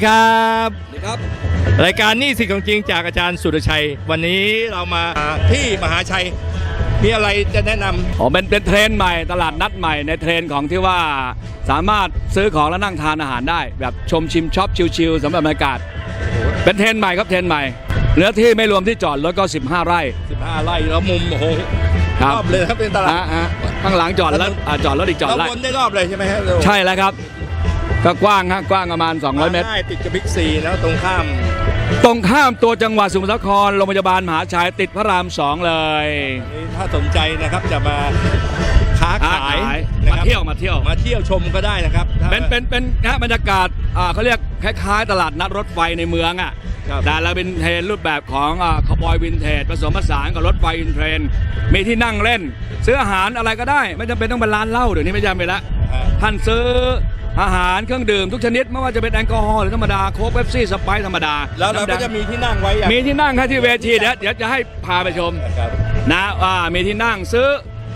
วัสดีครับครับ รายการนี่สิของจริงจากอาจารย์สุรชัย วันนี้เรามาที่มหาชัยมีอะไรจะแนะนำอ๋อเป็นเป็นเทรนด์ใหม่ตลาดนัดใหม่ในเทรนด์ของที่ว่าสามารถซื้อของแล้วนั่งทานอาหารได้ แบบชมชิมช็อปชิลๆสำหรับบรรยากาศ เป็นเทรนด์ใหม่ครับเทรนด์ใหม่เนื้อที่ไม่รวมที่จอดรถก็ 15 ไร่ 15 ไร่แล้วมุมโอ้โหครับรอบเลยครับเป็นตลาดฮะฮะข้างหลังจอดรถอ่าจอดรถอีกจอดเราไร่วนได้รอบเลยใช่ไหมฮะใช่แล้วครับ ก็กว้างฮะกว้างประมาณ 200 เมตรง่ายติดกับบิ๊กซีแล้วตรงข้ามตรงข้ามตัวจังหวัดสมุทรสาครโรงพยาบาลมหาชัยติดพระรามสองเลย นี่ถ้าสนใจนะครับจะมาค้าค้าขายขายนะมาครับเที่ยวมาเที่ยว มาเที่ยวชมก็ได้นะครับถ้า เป็นเป็นเป็นนะบรรยากาศอ่าเขาเรียกคล้ายๆ ตลาดนัดรถไฟในเมืองอะครับ แต่เราเป็นเทรนรูปแบบของคาร์บอยวินเทจผสมผสานกับรถไฟอินเทรนมีที่นั่งเล่น ซื้ออาหารอะไรก็ได้ ไม่จำเป็นต้องเป็นร้านเหล้าเดี๋ยวนี้ไม่จำเป็นละอ่า ท่านซื้ออาหารเครื่องดื่มทุกชนิดไม่ว่าจะเป็นแอลกอฮอล์หรือธรรมดาโค้กเบปซี่สไปร์ธรรมดาแล้วเราก็น้ำแดจะงมีที่นั่งไว้อย่างมีที่นั่งครับที่เวทีเดี๋ยวเดี๋ยวจะให้พาไปชมครับนะอ่ามีที่นั่งซื้อ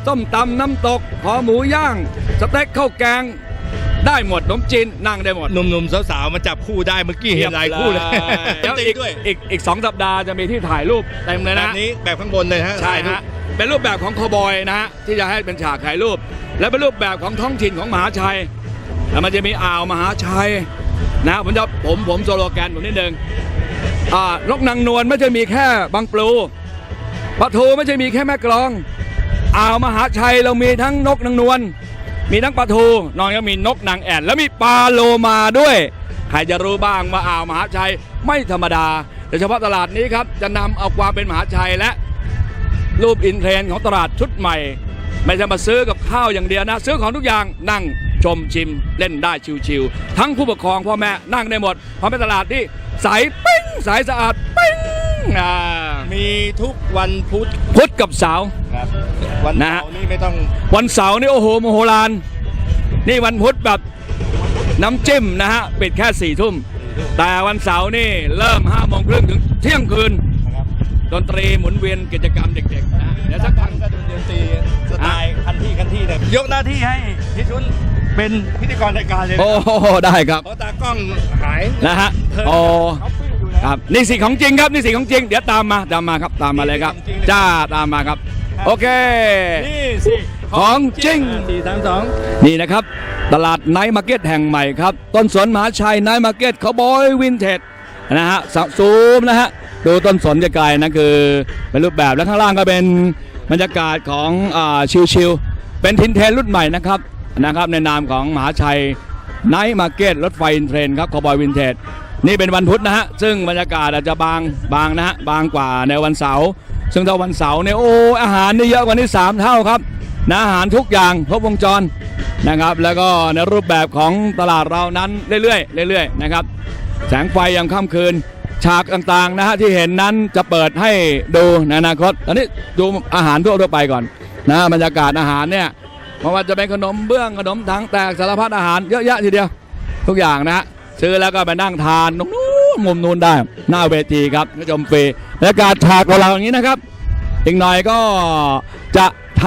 ต้มตำน้ำตกขอหมูย่าง สเต็กข้าวแกงได้หมดขนมจีนนั่งได้หมดหนุ่มๆสาวๆมาจับคู่ได้เมื่อกี้เห็นหลายคู่เลยเดี๋ยวตีอีกด้วยอีกอีกสองสัปดาห์จะมีที่ถ่ายรูปเต็มเลยแบนะบนี้แบบข้างบนเลยฮะใช่ฮะเป็นรูปแบบของคอบอยนะฮะที่จะให้เป็นฉากถ่ายรูป และเป็นรูปแบบของท้องถิ่นของมหาชัย แล้วมันจะมีอ่าวมหาชัยนะผมจะผมผมโซโลแกนผมนิดนึงอ่านกนางนวลไม่ใช่มีแค่บางปลูปะทูไม่ใช่มีแค่แม่กลอง อ่าวมหาชัยเรามีทั้งนกนางนวลมีทั้งปลาทูนอกจากมีนกนางแอ่นแล้วมีปลาโลมาด้วย ใครจะรู้บ้างว่าอ่าวมหาชัยไม่ธรรมดาโดยเฉพาะตลาดนี้ครับจะนำเอาความเป็นมหาชัยและรูปอินเทรนของตลาดชุดใหม่ ไม่ใช่มาซื้อกับข้าวอย่างเดียวนะ ซื้อของทุกอย่างนั่งชมชิมเล่นได้ชิวๆทั้งผู้ปกครองพ่อแม่นั่งได้หมดเพราะเป็นตลาดที่ใสปิ้งใสสะอาดปิ้งอ่ามีทุกวันพุธพุธกับเสาร์ครับวันนะฮะเสาร์นี่ไม่ต้องวันเสาร์นี่โอ้โหโมโหลานนี่วันพุธแบบน้ำจิ้มนะฮะปิดแค่สี่ทุ่มแต่วันเสาร์นี่เริ่มห้าโมงครึ่งถึงเที่ยงคืนนะครับดนตรีหมุนเวียนกิจกรรมเด็กๆนะเดี๋ยวสักพักก็จะเป็นดนตรี สไตล์คันที่คันที่เนี่ยยกหน้าที่ให้พี่ชุนเป็นพิธีกรรายการเลยนะโอ้โหได้ครับเพราะตากล้องหายนะฮะโอ้ครับนี่สีของจริงครับนี่สีของจริง เดี๋ยวตามมาตามมาครับตามมาเลยครับจ้าตามมาครับ โอเค นี่สิของจริง สี่สามสองนี่นะครับ ตลาดไนท์มาร์เก็ตแห่งใหม่ครับ ต้นสนมหาชัยไนท์มาร์เก็ตคาวบอยวินเทจนะฮะสซูมนะฮะ ดูต้นสนไกลๆนะคือ เป็นรูปแบบแล้วข้างล่างก็เป็น บรรยากาศของอชิลๆเป็นทินเทนรุ่นใหม่นะครับนะครับ ในนามของมหาชัยไนท์มาร์เก็ตรถไฟอินเทรนครับคาวบอยวินเทจนี่เป็นวันพุธนะฮะ ซึ่งบรรยากาศอาจจะบางบางนะฮะ บางกว่าในวันเสาร์ซึ่งถ้าวันเสาร์เนี่ยโอ้อาหารนี่เยอะกว่านี้สามเท่าครับนะอาหารทุกอย่างครบวงจรนะครับ แล้วก็ในรูปแบบของตลาดเรานั้นเรื่อยๆเรื่อยๆนะครับแสงไฟยามค่ำคืน ฉากต่างๆนะฮะที่เห็นนั้นจะเปิดให้ดูในอนาคตอันนี้ดูอาหารทั่วๆไปก่อนนะบรรยากาศอาหารเนี่ยไม่ว่าจะเป็นขนมเบื้องขนมถังแตกสารพัดอาหารเยอะแยะทีเดียว ทุกอย่างนะฮะซื้อแล้วก็ไปนั่งทานตรงนู้นมุมนู้นได้ หน้าเวทีครับผู้ชมฟรีบรรยากาศฉากของเราอย่างนี้นะครับ อีกหน่อยก็จะท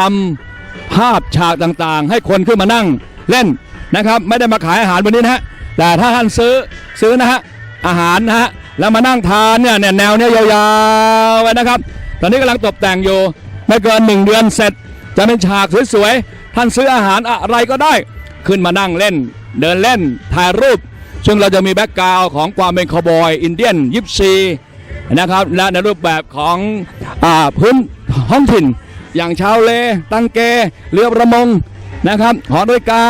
ำภาพฉากต่างๆ ให้คนขึ้นมานั่งเล่นนะครับ ไม่ได้มาขายอาหารวันนี้นะฮะแต่ถ้าท่านซื้อซื้อนะฮะอาหารนะฮะ แล้วมานั่งทานเนี่ยแนวเนี้ยยาวๆไว้นะครับ ตอนนี้กำลังตกแต่งอยู่ไม่เกินหนึ่งเดือนเสร็จ จะเป็นฉากสวยๆท่านซื้ออาหารอะไรก็ได้ ขึ้นมานั่งเล่น เดินเล่นถ่ายรูป ซึ่งเราจะมีแบ็กกราวของความเป็นคาวบอย อินเดียน ยิปซีนะครับและในรูปแบบของอพื้นท้องถิ่น อย่างชาวเล ตังเก เรือประมงนะครับหอนาฬิกา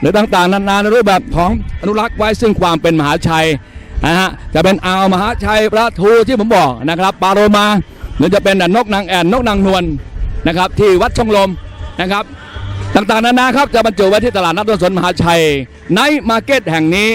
หรือต่างๆ นานาในรูปแบบของอนุรักษ์ไว้ซึ่งความเป็นมหาชัย นะฮะจะเป็นอาวมหาชัยปลาทูที่ผมบอกนะครับปลาโรมาหรือจะเป็นนกนางแอ่นนกนางนวลนะครับ ที่วัดช่องลมนะครับ ต่างๆนานาครับจะบรรจุไว้ที่ตลาดนัดต้นสนมหาชัยไนมาร์เก็ตแห่งนี้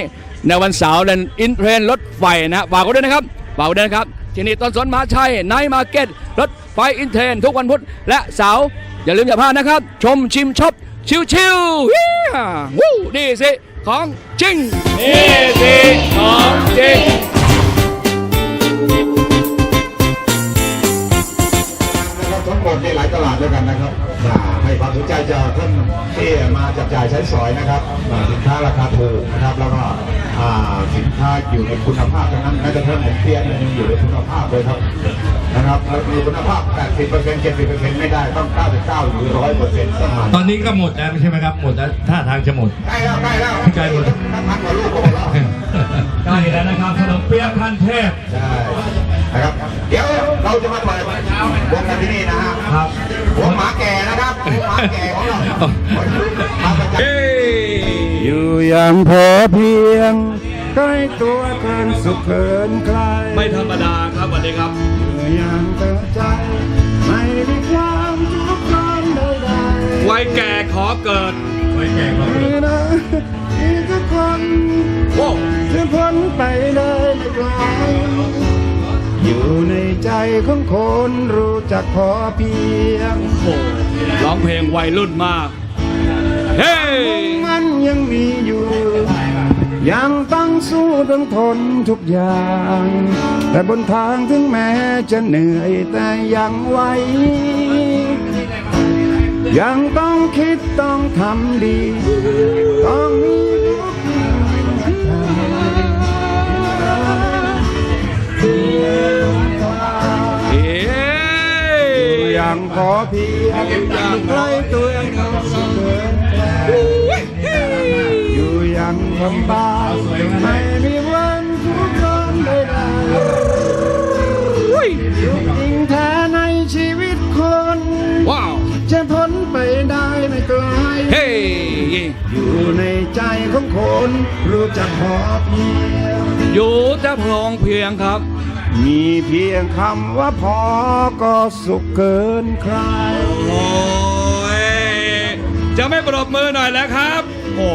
ในวันเสาร์เดนอินเทรนรถไฟนะฝากไว้ด้วยนะครับฝากไว้ด้วยนะครับที่นี่ต้นสนมหาชัยไนมาร์เก็ตรถไฟอินเทรนทุกวันพุธและเสาร์อย่าลืมอย่าพลาดนะครับ ชมชิมช็อปชิวๆฮิ่าวู้นี่สิ ของจริงนี่สิของจริงนะครับทั้งหมดนี่หลายตลาดด้วยกันนะครับอ่าให้ความสนใจจากท่านที่มาจับจ่ายใช้สอยนะครับอ่าสินค้าราคาถูกนะครับแล้วก็อ่า สินค้าอยู่ในคุณภาพทั้งนั้นแม้กระทั่งหมูเตี้ยเนี่ยยังอยู่ในคุณภาพเลยครับนะครับแล้วมีคุณภาพ 80% 70%ไม่ได้ต้อง 99หรือ100%ต้องมาตอนนี้ก็หมดแล้วใช่ไหมครับ หมดแล้วท่าทางจะหมดใกล้แล้วใกล้แล้วใกล้หมดพักกว่าลูกก็หมดแล้วใกล้แล้วนะครับขนมเปี๊ยะขั้นเทพใช่นะครับเดี๋ยวเราจะมาเปิดวงกันที่นี่นะฮะครับวงหมาแก่นะครับวงหมาแก่ของเรามาประจำ อยู่อย่างพอเพียงใกล้ตัวเกินสุขเกินใครไม่ธรรมดาครับวันนี้ครับ อยู่อย่างเต็มใจ ไม่มีความทุกข์ร้อนใดวัยแก่ขอเกิดไว้แก่ก่อนๆนะที่ทุกคนโว้จะพ้นไปเลยไม่ไกลอยู่ในใจของคนรู้จักพอเพียงโหร้องเพลงวัยรุ่นมาก เฮ้มัน ยังมีอยู่ ยังต้องสู้ต้องทนทุกอย่าง แต่บนทางถึงแม้จะเหนื่อยแต่ยังไหวยังต้องคิดต้องทำดี ต้องมีทุกเฮ้อย่างพอเพียงอย่างใกล้ตัวเองสุดเกินใคร อย่างลำบากไม่มีวันทุกข์ร้อนใดๆจริงแท้ในชีวิตคนว้าวจะพ้นไปได้ไม่ไกลเฮ้อยู่ในใจของคนรู้จักพอเพียงอยู่แต่พองเพียงครับ มีเพียงคำว่าพอก็สุขเกินใคร โอ้ยจะไม่ปรบมือหน่อยแล้วครับ โอ้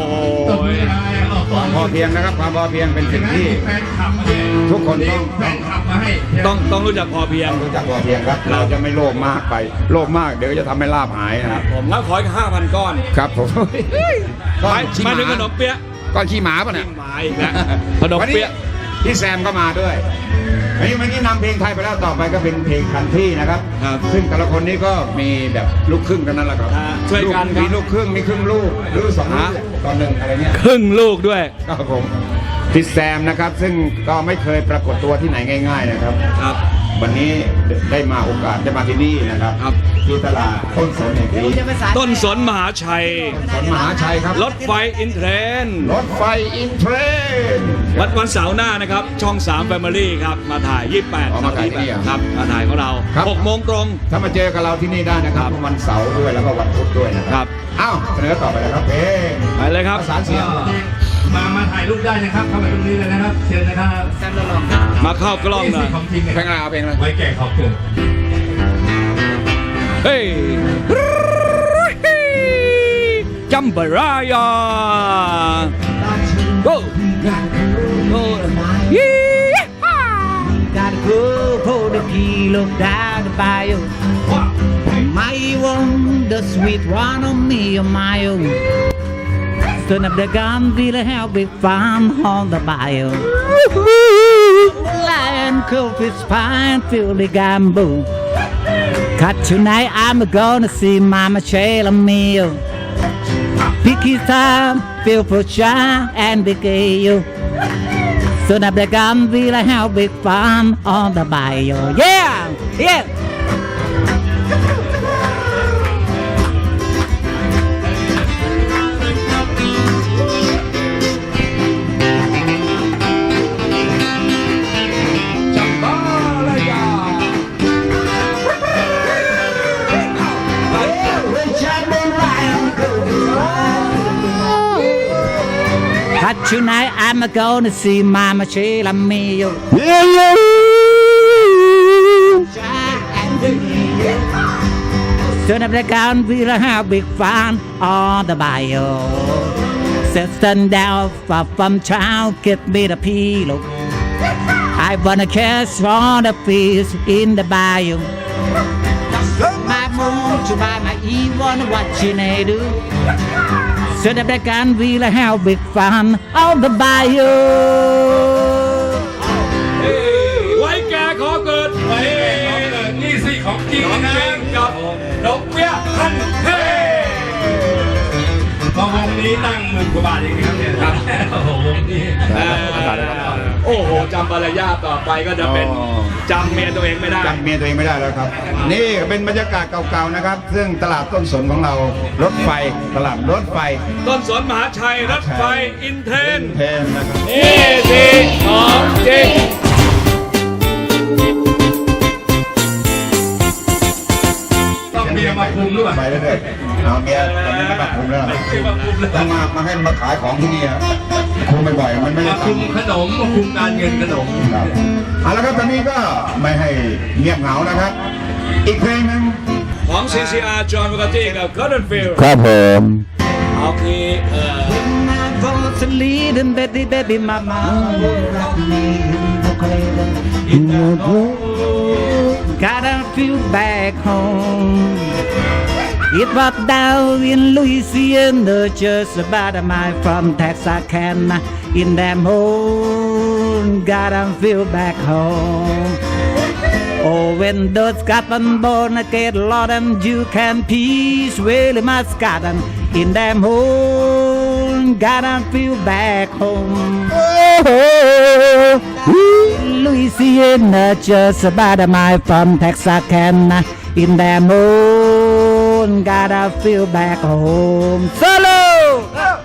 เพียงนะครับ ความพอเพียงเป็นสิ่งที่แฟนคลับมาให้ทุกคนต้องแฟนคลับมาให้ต้องต้องรู้จักพอเพียงรู้จักพอเพียงครับ เราจะไม่โลภมากไปโลภมากเดี๋ยวจะทำให้ลาบหายนะครับผมงั้นขออีกห้าพันก้อนครับผมหมายหมายถึงขนมเปี๊ยะก้อนขี้หมาป่ะเนี่ยหมายอีกแล้วขนมเปี๊ยะวันนี้ พี่แซมก็มาด้วยอันนี้เมื่อกี้นำเพลงไทยไปแล้วต่อไปก็เป็นเพลงคันที่นะครับ ครับ ซึ่งแต่ละคนนี้ก็มีแบบลูกครึ่งกันนั่นแหละครับอ่าช่วยกันครับ มีลูกครึ่งมีครึ่งลูกหรือสองลูกตอนหนึ่งอะไรเงี้ย ครึ่งลูกด้วย ครับผมพี่แซมนะครับซึ่งก็ไม่เคยปรากฏตัวที่ไหนง่าย ๆ นะครับ ครับ วันนี้ได้มาโอกาสได้มาที่นี่นะครับครับ ที่ตลาดต้นสนแห่งนี้ต้นสนมหาชัย สนมหาชัยครับ รถไฟอินเทรน รถไฟอินเทรนวันวันเสาร์หน้านะครับ ช่อง3 Family ครับ มาถ่าย 28อ๋อมาถ่ายที่นี่เหรอครับมาถ่ายของเราครับ 6โมงตรง ถ้ามาเจอกับเราที่นี่ได้นะครับวันเสาร์ด้วยแล้วก็วันพุธด้วยนะคครัรับอ้าวเสนอต่อไปเลยครับเพลงไปเลยครับ ประสานเสียง มามาถ่ายรูปได้นะครับเข้ามาตรงนี้เลยนะครับ เชิญนะครับมาเข้ากล้องหน่อยนี่สิของจริงนะเพลงอะไรเอาเพลงอะไรไว้แก่ขอบเกินเฮ้ยจัมบารายาโอ้โอ้ยี่ห้า Gotta go for the kilo down the bayou. My one, the sweet one on me, on my own. Turn up the gun, feel a hell big fun on the bayou. Lion, cool fish pine, feel the gamboo. Cut tonight, I'm gonna see Mama Shayla meal. Picky time, feel for shy and big you. Soon up the gun, we'll have big fun on the bayou. Yeah, yeah. ถ้า tonight I'm gonna see Mama Sheila Mio. Turn up the gun, we'll have big fun on the. Set stand down for from child, give me the pillow. I wanna catch all the fish in the bayou. My moon to buy my E wanna watch you do. So that they can really have big fun on the bayou. ไว้แก่ขอเกิดไว้แก่ขอเกิดนี่สิของจริงน้องนะเจงกับดอกเบี้ยพันเท่ก็วงนี้ตั้งหมื่นกว่าบาทเองนะครับเนี่ยโอ้โหวงนี้ เอ่อรรมภรรยาต่อไปก็จะเป็นอ๋อ จำเมียตัวเองไม่ได้ จำเมียตัวเองไม่ได้แล้วครับ นี่เป็นบรรยากาศเก่าๆนะครับ ซึ่งตลาดต้นสนของเรา รถไฟ ตลาดรถไฟต้นสนมหาชัยรถไฟอินเทรนเพนนะครับ นี่สิของจริง ต้องเมียมาคุมด้วยไปเรื่อยๆเอาเมียตอนนี้ไม่มาคุมแล้วเมียมาคุมแล้วต้องมามาให้มาขายของที่นี่อะคุมบ่อยๆมันไม่ได้มาตัคุงมค์ขนมมาคุมการเงินขนมครับเอาละครับตอนนี้ก็ไม่ให้เงียบเหงานะครับ อีกเพลงหนึ่งของ CCR จอห์นวากาตี้กับ Cotton Field ครับผมเอาคือเอ่อ My voice a leading, baby, baby, mama. Rock me in the cradle. In the road. Gotta feel back home. It was down in Louisiana, just about a mile from Texarkana. In them hole, gotta feel back home. Oh, when those got born again, Lord, and you can peace, really got them in them hole, gotta feel back home. Oh, Louisiana, just about a mile from Texarkana, in them hole, done got I feel back home. Solo! Oh.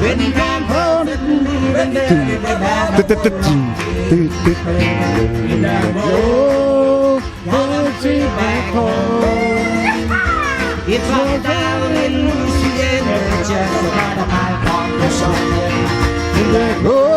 When I'm holding me, when you come home, ตึ๊ดตึ๊ดตึ๊ดตึ๊ดตึ๊ดตึ๊ด Oh, gonna see back home. It's all down in Louisiana, just about a mile from the sun. In the road,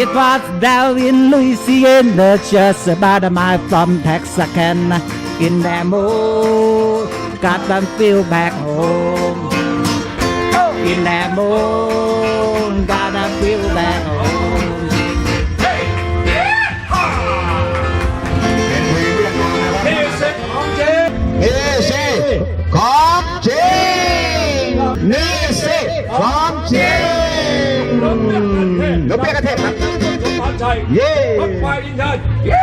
It was down in Louisiana, just about a mile from Texarkana. In that mood, got them feel back home. In that mood, คันเทศร